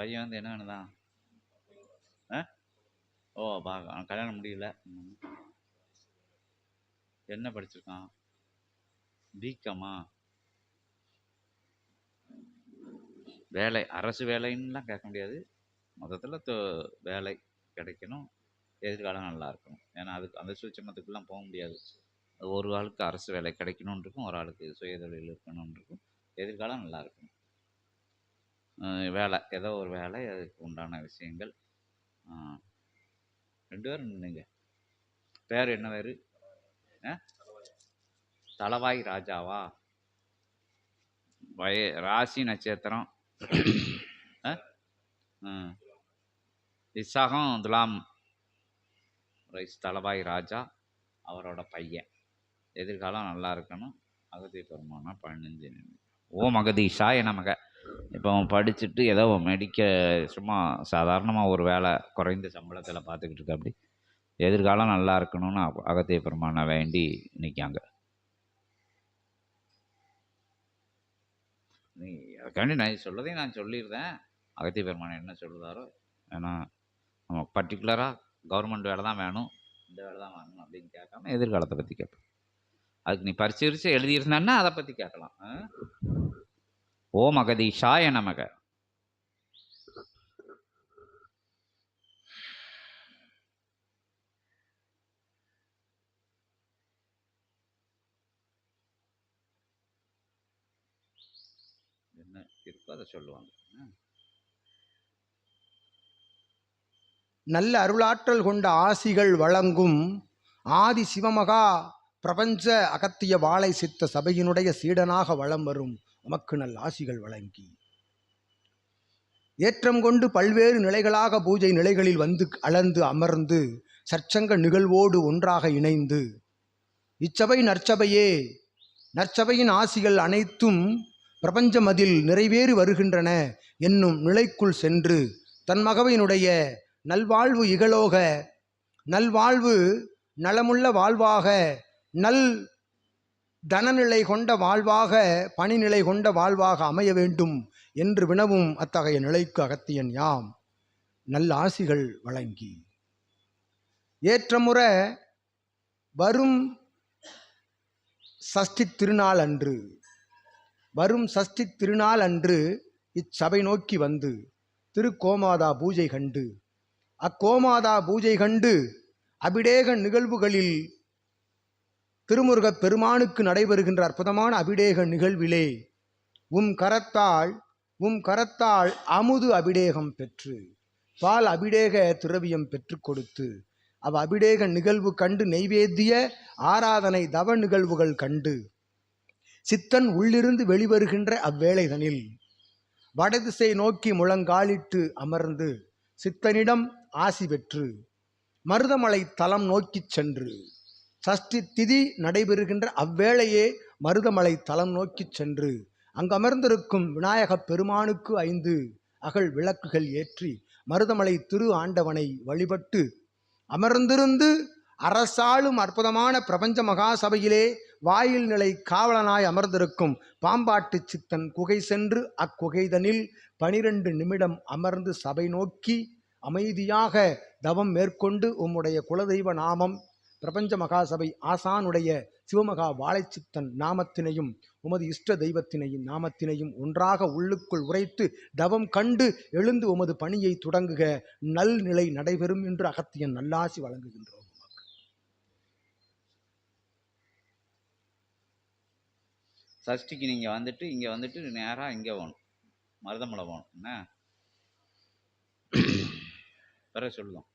பையன் வந்து என்ன வேணுதான் ஆ? ஓ பார்க்க கல்யாணம் முடியல. என்ன படிச்சிருக்கான்? பிகாமா வேலை அரசு வேலைன்னுலாம் கேட்க முடியாது. மொத்தத்தில் தொ வேலை கிடைக்கணும். எதிர்காலம் நல்லா இருக்கணும். ஏன்னா அதுக்கு அந்த சூட்சமத்துக்குலாம் போக முடியாது. ஒரு ஆளுக்கு அரசு வேலை கிடைக்கணும்னு இருக்கும் ஒரு ஆளுக்கு சுயதொழில் இருக்கணும்னு இருக்கும் எதிர்காலம் நல்லா இருக்கணும். வேலை. ஏதோ ஒரு வேலை அதுக்கு உண்டான விஷயங்கள். ரெண்டு பேரும் நின்னுங்க. பேர் என்ன பேர்? ஆ? தளவாய் ராஜாவா? வய ராசி நட்சத்திரம். ஆ? விசாகம் துலாம். ரைஸ் தளவாய் ராஜா அவரோட பையன். எதிர்காலம் நல்லா இருக்கணும். அகதி பெருமானா பதினஞ்சு நிமிடம். ஓம் அகதீஷாய நமக. இப்போ அவன் படிச்சுட்டு ஏதோ மெடிக்க சும்மா சாதாரணமாக ஒரு வேலை குறைந்த சம்பளத்தில் பார்த்துக்கிட்டு இருக்க அப்படி. எதிர்காலம் நல்லா இருக்கணும்னு அகத்திய பெருமானை வேண்டி நிற்காங்க நீ அதுக்காண்டி நான் சொல்லதையும் நான் சொல்லியிருந்தேன் அகத்திய பெருமான் என்ன சொல்லுதாரோ ஏன்னா நம்ம பர்டிகுலராக கவர்மெண்ட் வேலை தான் வேணும் இந்த வேலை தான் வேணும் அப்படின்னு கேட்காம எதிர்காலத்தை பற்றி கேட்பேன் அதுக்கு நீ பரிசீலித்து எழுதியிருந்தான்னா அதை பற்றி கேட்கலாம். ஆ? ஓம் அகதீஷாய நமக. என்ன இருக்கோ அதை சொல்லுவாங்க. நல்ல அருளாற்றல் கொண்ட ஆசிகள் வழங்கும் ஆதி சிவமகா பிரபஞ்ச அகத்திய வாழை சித்த சபையினுடைய சீடனாக வலம் வரும். நமக்கு நல் ஆசிகள் வழங்கி. ஏற்றம் கொண்டு பல்வேறு நிலைகளாக பூஜை நிலைகளில் வந்து அளந்து அமர்ந்து சற்சங்க நிகழ்வோடு ஒன்றாக இணைந்து இச்சபை நற்சபையே நற்சபையின் ஆசிகள் அனைத்தும் பிரபஞ்சமதில் நிறைவேறி வருகின்றன என்னும் நிலைக்குள் சென்று தன் மகவையினுடைய நல்வாழ்வு இகலோக நல்வாழ்வு நலமுள்ள வாழ்வாக நல் தனநிலை கொண்ட வாழ்வாக பணிநிலை கொண்ட வாழ்வாக அமைய வேண்டும் என்று வினவும் அத்தகைய நிலைக்கு அகத்தியன் யாம். நல்ல ஆசிகள் வழங்கி. ஏற்றமுறை வரும் சஷ்டி திருநாள் அன்று வரும் சஷ்டி திருநாள் அன்று இச்சபை நோக்கி வந்து திருக்கோமாதா பூஜை கண்டு அக்கோமாதா பூஜை கண்டு அபிடேக நிகழ்வுகளில் திருமுருகப் பெருமானுக்கு நடைபெறுகின்ற அற்புதமான அபிடேக நிகழ்விலே உம் கரத்தால் உம் கரத்தால் அமுது அபிடேகம் பெற்று பால் அபிடேக திரவியம் பெற்று கொடுத்து அவ் அபிடேக நிகழ்வு கண்டு நெய்வேத்திய ஆராதனை தவ நிகழ்வுகள் கண்டு சித்தன் உள்ளிருந்து வெளிவருகின்ற அவ்வேளைதனில் வடதிசை நோக்கி முழங்காலிட்டு அமர்ந்து சித்தனிடம் ஆசி பெற்று மருதமலை தலம் நோக்கிச் சென்று சஷ்டி திதி நடைபெறுகின்ற அவ்வேளையே மருதமலை தலம் நோக்கிச் சென்று அங்கு அமர்ந்திருக்கும் விநாயகப் பெருமானுக்கு ஐந்து அகல் விளக்குகள் ஏற்றி மருதமலை திரு ஆண்டவனை வழிபட்டு அமர்ந்திருந்து அரசாளும் அற்புதமான பிரபஞ்ச மகாசபையிலே வாயில் நிலை காவலனாய் அமர்ந்திருக்கும் பாம்பாட்டு சித்தன் குகை சென்று அக்குகைதனில் பனிரெண்டு நிமிடம் அமர்ந்து சபை நோக்கி அமைதியாக தவம் மேற்கொண்டு உம்முடைய குலதெய்வ நாமம் பிரபஞ்ச மகாசபை ஆசானுடைய சிவமகா வாழைச்சித்தன் நாமத்தினையும் உமது இஷ்ட தெய்வத்தினையும் நாமத்தினையும் ஒன்றாக உள்ளுக்குள் உரைத்து தவம் கண்டு எழுந்து உமது பணியை தொடங்குக. நல் நிலை நடைபெறும் என்று அகத்தியன் நல்லாசி வழங்குகின்றோம் சஷ்டிக்கு நீங்கள் வந்துட்டு இங்கே வந்துட்டு நேராக இங்கே போகணும். மருதமலை போகணும். என்ன? பிறகு சொல்லுவோம்